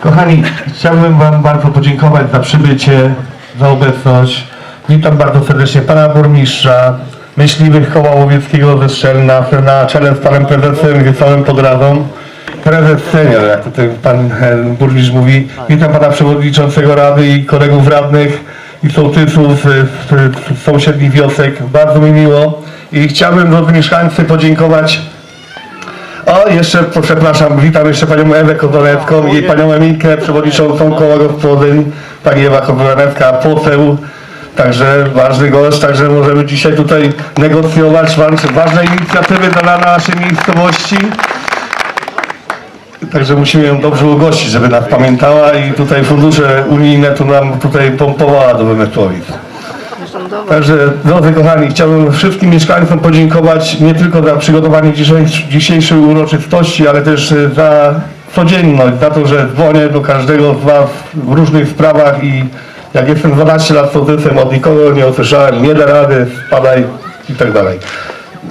Kochani, chciałbym Wam bardzo podziękować za przybycie, za obecność. Witam bardzo serdecznie Pana Burmistrza, myśliwych koła łowieckiego ze Strzelna, na czele z Panem Prezesem Wiesławem Podradą. Prezes senior, jak tutaj Pan e, Burmistrz mówi. Witam Pana Przewodniczącego Rady i kolegów radnych i sołtysów z, z, z sąsiednich wiosek. Bardzo mi miło i chciałbym drodzy mieszkańcy podziękować o, jeszcze przepraszam, witam jeszcze panią Ewę Kozanecką i panią Emilkę, przewodniczącą koła gospodyń, pani Ewa Kozanecka, poseł, także ważny gość, także możemy dzisiaj tutaj negocjować wa- ważne inicjatywy dla naszej miejscowości. Także musimy ją dobrze ugościć, żeby nas pamiętała i tutaj fundusze unijne tu nam tutaj pompowała do Wymysłowic. Także drodzy kochani, chciałbym wszystkim mieszkańcom podziękować nie tylko za przygotowanie dzisiejszej, uroczystości, ale też za codzienność, za to, że dzwonię do każdego z Was w różnych sprawach i jak jestem 12 lat sołtysem, od nikogo nie usłyszałem, nie da rady, spadaj i tak dalej.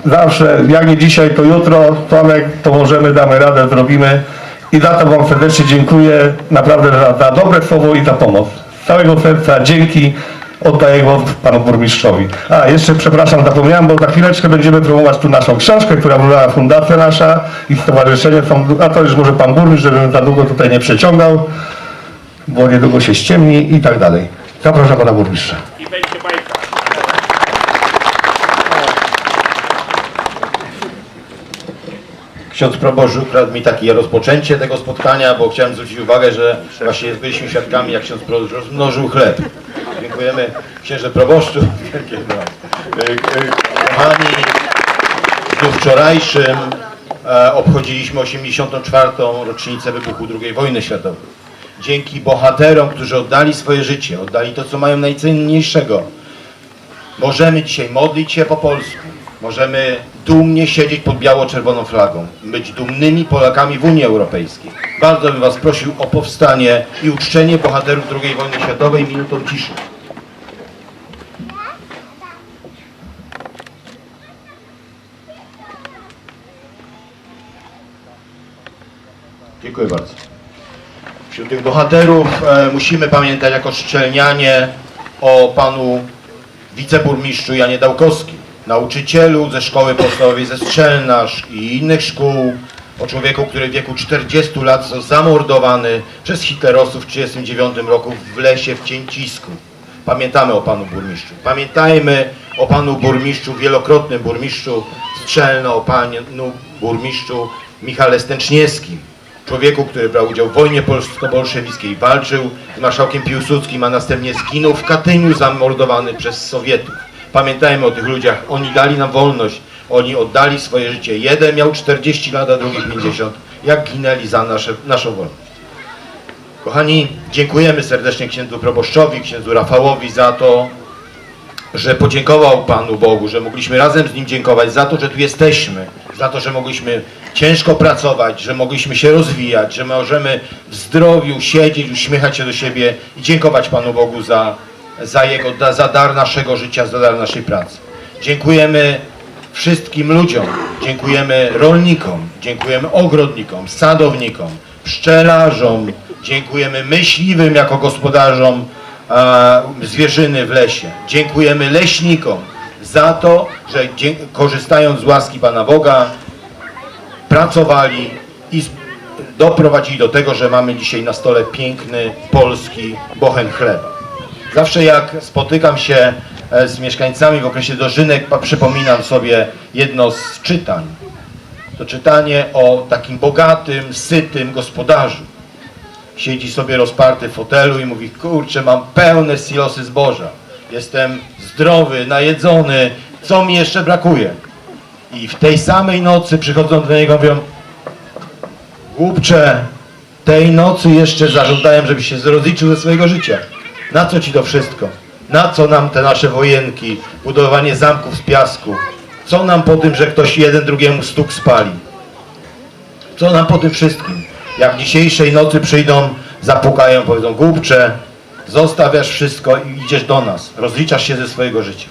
Zawsze, jak nie dzisiaj, to jutro, Tomek, to możemy, damy radę, zrobimy i za to Wam serdecznie dziękuję, naprawdę za, za dobre słowo i za pomoc. Z całego serca dzięki. Oddaję głos panu burmistrzowi. A, jeszcze przepraszam, zapomniałem, bo za chwileczkę będziemy promować tu naszą książkę, która wydała fundacja nasza i stowarzyszenie a to już może pan burmistrz, żebym za długo tutaj nie przeciągał, bo niedługo się ściemni i tak dalej. Zapraszam pana burmistrza. i będzie bajka. Ksiądz proboszcz ukradł mi takie rozpoczęcie tego spotkania, bo chciałem zwrócić uwagę, że właśnie byliśmy świadkami, jak ksiądz proboszcz rozmnożył chleb. Dziękujemy księże proboszczu. Kochani, w dniu wczorajszym e, obchodziliśmy 84. rocznicę wybuchu II wojny światowej. Dzięki bohaterom, którzy oddali swoje życie, oddali to, co mają najcenniejszego, Możemy dzisiaj modlić się po polsku. Możemy dumnie siedzieć pod biało-czerwoną flagą. Być dumnymi Polakami w Unii Europejskiej. Bardzo bym Was prosił o powstanie i uczczenie bohaterów II wojny światowej minutą ciszy. Dziękuję bardzo. Wśród tych bohaterów e, musimy pamiętać jako szczelnianie o panu wiceburmistrzu Janie Dałkowskim, nauczycielu ze szkoły podstawowej ze Strzelna i innych szkół, o człowieku, który w wieku 40 lat został zamordowany przez hitlerowców w 1939 roku w lesie w Cięcisku. Pamiętamy o panu burmistrzu. Pamiętajmy o panu burmistrzu, wielokrotnym burmistrzu Strzelna, o panu burmistrzu Michale Stęczniewskim. Człowieku, który brał udział w wojnie polsko-bolszewickiej, walczył z marszałkiem Piłsudskim, a następnie zginął w Katyniu zamordowany przez Sowietów. Pamiętajmy o tych ludziach, oni dali nam wolność, oni oddali swoje życie. Jeden miał 40 lat, a drugi 50, jak ginęli za nasze, naszą wolność. Kochani, dziękujemy serdecznie księdzu proboszczowi, księdzu Rafałowi za to, że podziękował Panu Bogu, że mogliśmy razem z Nim dziękować za to, że tu jesteśmy, za to, że mogliśmy ciężko pracować, że mogliśmy się rozwijać, że możemy w zdrowiu siedzieć, uśmiechać się do siebie i dziękować Panu Bogu za, za Jego, za dar naszego życia, za dar naszej pracy. Dziękujemy wszystkim ludziom, dziękujemy rolnikom, dziękujemy ogrodnikom, sadownikom, pszczelarzom, dziękujemy myśliwym jako gospodarzom e, zwierzyny w lesie. Dziękujemy leśnikom za to, że korzystając z łaski Pana Boga, pracowali i doprowadzili do tego, że mamy dzisiaj na stole piękny polski bochen chleba. Zawsze jak spotykam się e, z mieszkańcami w okresie dożynek, przypominam sobie jedno z czytań. To czytanie o takim bogatym, sytym gospodarzu. Siedzi sobie rozparty w fotelu i mówi, kurczę, mam pełne silosy zboża. Jestem zdrowy, najedzony, co mi jeszcze brakuje? I w tej samej nocy przychodzą do niego i mówią, głupcze, tej nocy jeszcze zażądałem, żebyś się rozliczył ze swojego życia. Na co ci to wszystko? Na co nam te nasze wojenki, budowanie zamków z piasku? Co nam po tym, że ktoś jeden drugiemu stuk spali? Co nam po tym wszystkim? Jak dzisiejszej nocy przyjdą, zapukają, powiedzą głupcze, Zostawiasz wszystko i idziesz do nas. Rozliczasz się ze swojego życia.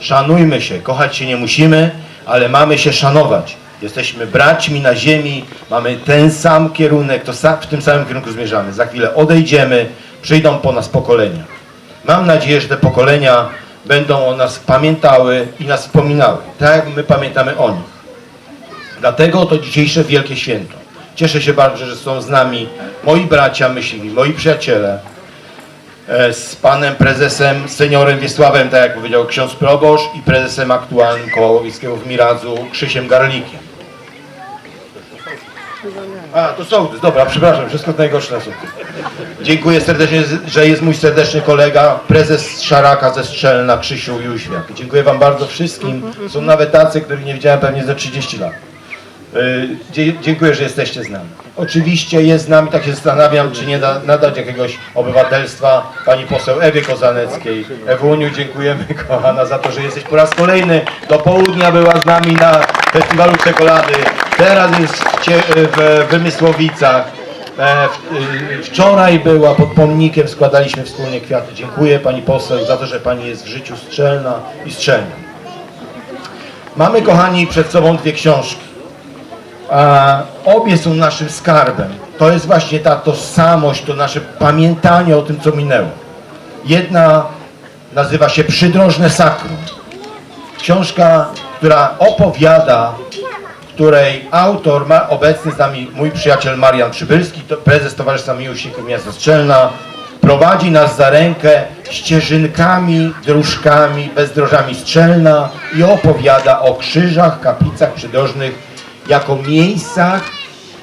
Szanujmy się, kochać się nie musimy, ale mamy się szanować. Jesteśmy braćmi na ziemi, mamy ten sam kierunek, to w tym samym kierunku zmierzamy. Za chwilę odejdziemy, przyjdą po nas pokolenia. Mam nadzieję, że te pokolenia będą o nas pamiętały i nas wspominały, tak jak my pamiętamy o nich. Dlatego to dzisiejsze wielkie święto. Cieszę się bardzo, że są z nami moi bracia myśliwi, moi przyjaciele, e, z panem prezesem, seniorem Wiesławem, tak jak powiedział ksiądz proboszcz i prezesem aktualnym Koła w Miradzu, Krzysiem Garlikiem. A, to sołtys, dobra, przepraszam, wszystko najgorsze na sołtys. Dziękuję serdecznie, że jest mój serdeczny kolega, prezes Szaraka ze Strzelna, Krzysiu Jóźwiak. Dziękuję wam bardzo wszystkim. Są nawet tacy, których nie widziałem pewnie za 30 lat. Dzie- Dziękuję, że jesteście z nami. Oczywiście jest z nami, tak się zastanawiam, czy nie da, nadać jakiegoś obywatelstwa pani poseł Ewie Kozaneckiej. Ewuniu, dziękujemy kochana za to, że jesteś po raz kolejny. Do południa była z nami na festiwalu czekolady. Teraz jest w, Wymysłowicach. E, y, Wczoraj była pod pomnikiem, składaliśmy wspólnie kwiaty. Dziękuję pani poseł za to, że pani jest w życiu strzelna i strzelna. Mamy, kochani, przed sobą dwie książki. Obie są naszym skarbem. To jest właśnie ta tożsamość, to nasze pamiętanie o tym, co minęło. Jedna nazywa się Przydrożne Sakrum. Książka, która opowiada, której autor, ma obecny z nami mój przyjaciel Marian Przybylski, to prezes Towarzystwa Miłośników Miasta Strzelna, prowadzi nas za rękę ścieżynkami, dróżkami, bezdrożami Strzelna i opowiada o krzyżach, kaplicach przydrożnych jako miejscach,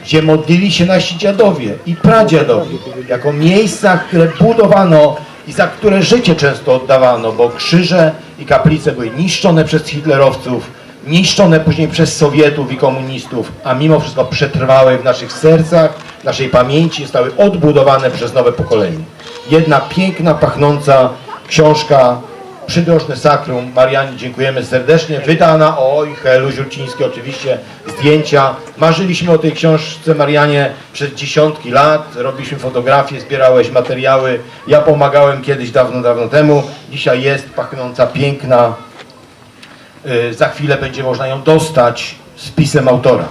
gdzie modlili się nasi dziadowie i pradziadowie, jako miejscach, które budowano i za które życie często oddawano, bo krzyże i kaplice były niszczone przez hitlerowców, niszczone później przez Sowietów i komunistów, a mimo wszystko przetrwały w naszych sercach, w naszej pamięci, zostały odbudowane przez nowe pokolenie. Jedna piękna, pachnąca książka Przydrożne Sakrum. Marianie, dziękujemy serdecznie. Wydana, Helu Ziurciński oczywiście, zdjęcia. Marzyliśmy o tej książce, Marianie, przez dziesiątki lat. Robiliśmy fotografie, zbierałeś materiały. Ja pomagałem kiedyś, dawno, dawno temu. Dzisiaj jest pachnąca, piękna. Y, Za chwilę będzie można ją dostać z pisem autora.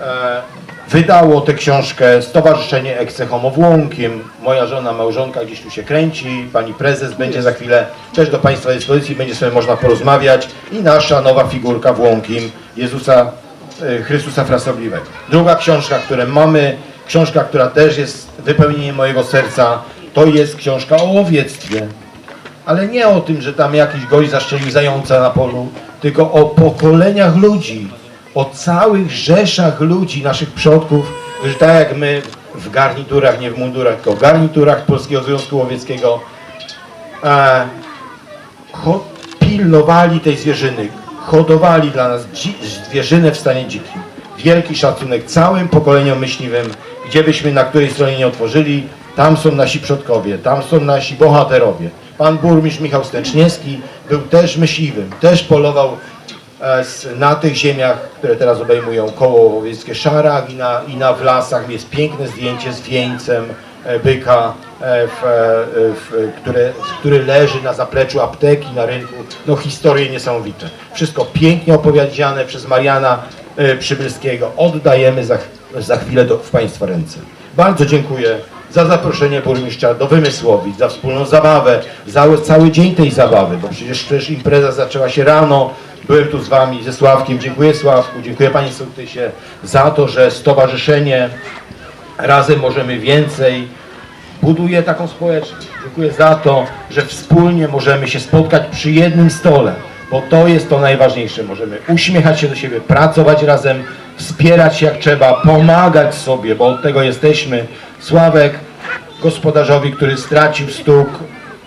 E, Wydało tę książkę Stowarzyszenie Ekce Homo w Łąkiem. Moja żona, małżonka gdzieś tu się kręci. Pani prezes będzie za chwilę też do Państwa dyspozycji, będzie sobie można porozmawiać. I nasza nowa figurka w Łąkim, Jezusa e, Chrystusa Frasobliwego. Druga książka, którą mamy, książka, która też jest wypełnieniem mojego serca, to jest książka o łowiectwie ale nie o tym, że tam jakiś gość zaszczelił zająca na polu, tylko o pokoleniach ludzi, o całych rzeszach ludzi, naszych przodków, którzy tak jak my w garniturach, nie w mundurach, tylko w garniturach Polskiego Związku Łowieckiego e, pilnowali tej zwierzyny, hodowali dla nas zwierzynę w stanie dzikim. Wielki szacunek całym pokoleniom myśliwym, gdzie byśmy na której stronie nie otworzyli, tam są nasi przodkowie, tam są nasi bohaterowie. Pan burmistrz Michał Stęczniewski był też myśliwym, też polował na tych ziemiach, które teraz obejmują koło łowieckie Szarach i na, i na w lasach jest piękne zdjęcie z wieńcem e, byka, e, w, e, w, które, który leży na zapleczu apteki na rynku. No historie niesamowite. Wszystko pięknie opowiedziane przez Mariana e, Przybylskiego. Oddajemy za, za chwilę do, w Państwa ręce. Bardzo dziękuję za zaproszenie burmistrza do Wymysłowic, za wspólną zabawę, za cały dzień tej zabawy, bo przecież, przecież impreza zaczęła się rano, byłem tu z Wami, ze Sławkiem, dziękuję Sławku, dziękuję Panie Sołtysie za to, że stowarzyszenie Razem Możemy Więcej buduje taką społeczność. Dziękuję za to, że wspólnie możemy się spotkać przy jednym stole, bo to jest to najważniejsze. Możemy uśmiechać się do siebie, pracować razem, wspierać jak trzeba, pomagać sobie, bo od tego jesteśmy. Sławek, gospodarzowi, który stracił stóg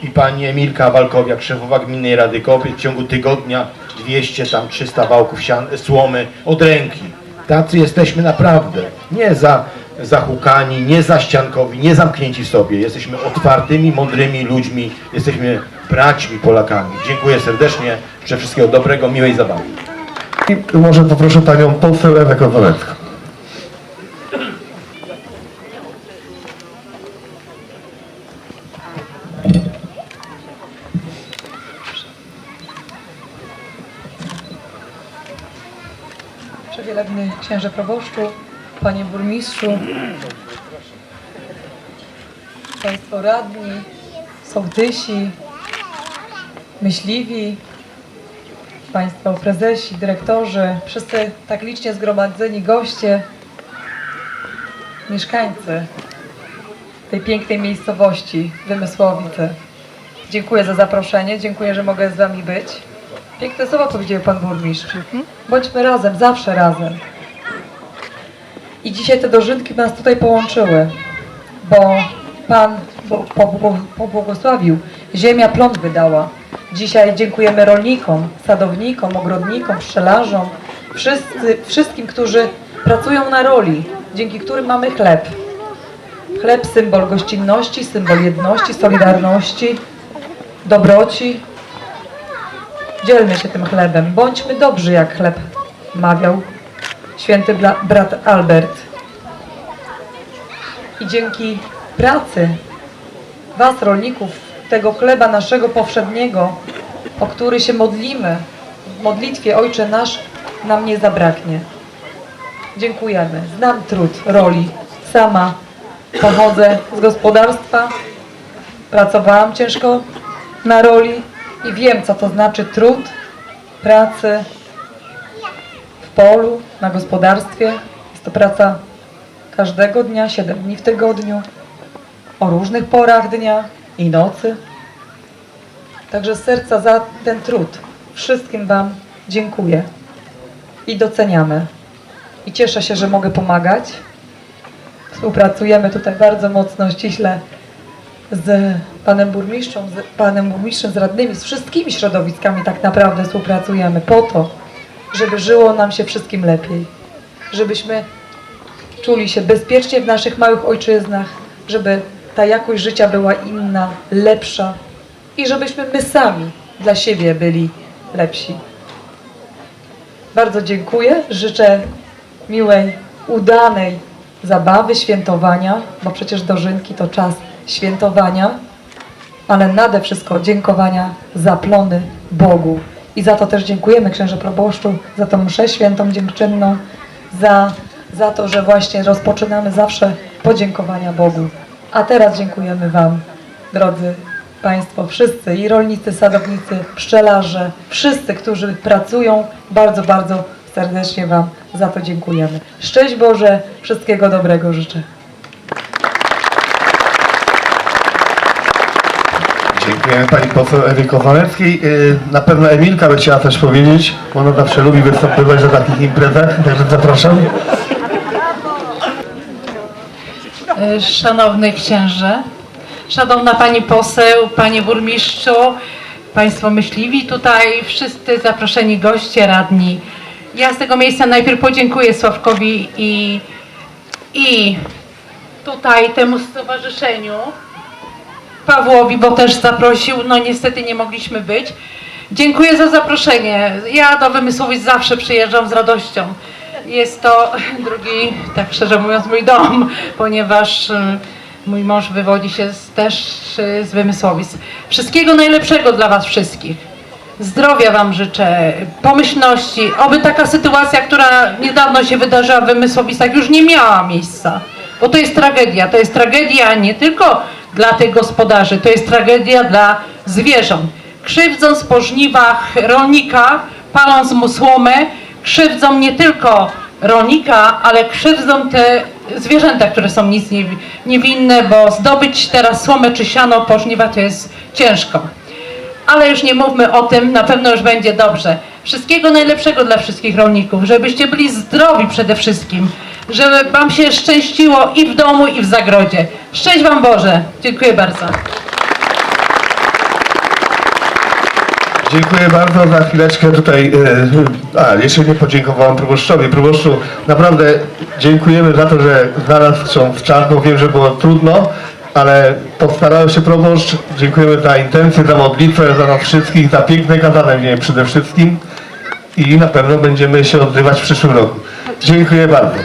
i pani Emilka Walkowiak, szefowa Gminnej Rady Kobiet, w ciągu tygodnia 200 tam 300 wałków słomy od ręki. Tacy jesteśmy naprawdę. Nie za, zahukani, nie zaściankowi, nie zamknięci w sobie. Jesteśmy otwartymi, mądrymi ludźmi. Jesteśmy braćmi Polakami. Dziękuję serdecznie. Życzę wszystkiego dobrego, miłej zabawy. I może poproszę panią poseł Ewę Kozanecką. Księże Proboszczu, Panie Burmistrzu, Państwo radni, sołtysi, myśliwi, Państwo prezesi, dyrektorzy, wszyscy tak licznie zgromadzeni goście, mieszkańcy tej pięknej miejscowości Wymysłowice. Dziękuję za zaproszenie, dziękuję, że mogę z Wami być. Piękne słowa powiedział Pan Burmistrz. Bądźmy razem, zawsze razem. I dzisiaj te dożynki nas tutaj połączyły, bo Pan pobłogosławił, ziemia plon wydała. Dzisiaj dziękujemy rolnikom, sadownikom, ogrodnikom, pszczelarzom, wszyscy, wszystkim, którzy pracują na roli, dzięki którym mamy chleb. Chleb symbol gościnności, symbol jedności, solidarności, dobroci. Dzielmy się tym chlebem, bądźmy dobrzy jak chleb mawiał święty brat Albert. I dzięki pracy Was, rolników, tego chleba naszego powszedniego, o który się modlimy, w modlitwie Ojcze Nasz, nam nie zabraknie. Dziękujemy. Znam trud roli. Sama pochodzę z gospodarstwa, pracowałam ciężko na roli i wiem, co to znaczy trud pracy polu, na gospodarstwie. Jest to praca każdego dnia, 7 dni w tygodniu, o różnych porach dnia i nocy. Także z serca za ten trud wszystkim Wam dziękuję i doceniamy. I cieszę się, że mogę pomagać. Współpracujemy tutaj bardzo mocno, ściśle z panem burmistrzem, z panem burmistrzem, z radnymi, z wszystkimi środowiskami tak naprawdę współpracujemy po to, żeby żyło nam się wszystkim lepiej. Żebyśmy czuli się bezpiecznie w naszych małych ojczyznach, żeby ta jakość życia była inna, lepsza i żebyśmy my sami dla siebie byli lepsi. Bardzo dziękuję. Życzę miłej, udanej zabawy, świętowania, bo przecież dożynki to czas świętowania, ale nade wszystko dziękowania za plony Bogu. I za to też dziękujemy księże proboszczu, za tą mszę świętą dziękczynną, za, za to, że właśnie rozpoczynamy zawsze podziękowania Bogu. A teraz dziękujemy Wam, drodzy Państwo, wszyscy i rolnicy, sadownicy, pszczelarze, wszyscy, którzy pracują, bardzo, bardzo serdecznie Wam za to dziękujemy. Szczęść Boże, wszystkiego dobrego życzę. Dziękujemy pani poseł Ewie Kowalewskiej. Yy, Na pewno Emilka by chciała też powiedzieć, ona zawsze lubi występować na takich imprezach, także zapraszam. E, Szanowny księże, szanowna pani poseł, panie burmistrzu, państwo myśliwi tutaj, wszyscy zaproszeni goście, radni. Ja z tego miejsca najpierw podziękuję Sławkowi i, i tutaj temu stowarzyszeniu, Pawłowi, bo też zaprosił, no niestety nie mogliśmy być. Dziękuję za zaproszenie. Ja do Wymysłowic zawsze przyjeżdżam z radością. Jest to drugi, tak szczerze mówiąc, mój dom, ponieważ y, mój mąż wywodzi się z, też y, z Wymysłowic. Wszystkiego najlepszego dla Was wszystkich. Zdrowia Wam życzę, pomyślności, oby taka sytuacja, która niedawno się wydarzyła w Wymysłowicach już nie miała miejsca. Bo to jest tragedia, to jest tragedia nie tylko dla tych gospodarzy, to jest tragedia dla zwierząt. Krzywdząc po żniwach rolnika, paląc mu słomę, krzywdzą nie tylko rolnika, ale krzywdzą te zwierzęta, które są nic nie, niewinne, bo zdobyć teraz słomę czy siano po żniwach to jest ciężko. Ale już nie mówmy o tym, na pewno już będzie dobrze. Wszystkiego najlepszego dla wszystkich rolników, żebyście byli zdrowi przede wszystkim, żeby Wam się szczęściło i w domu, i w zagrodzie. Szczęść Wam Boże. Dziękuję bardzo. Dziękuję bardzo. Za chwileczkę tutaj, e, a jeszcze nie podziękowałem proboszczowi. Proboszczu, naprawdę dziękujemy za to, że znalazł ksiądz Czarno. Wiem, że było trudno, ale postarał się proboszcz. Dziękujemy za intencję, za modlitwę, za nas wszystkich, za piękne kazanie w przede wszystkim. I na pewno będziemy się odzywać w przyszłym roku. Dziękuję bardzo.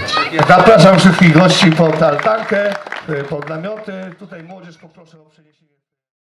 Zapraszam wszystkich gości pod altankę, pod namioty. Tutaj młodzież poproszę o przeniesienie.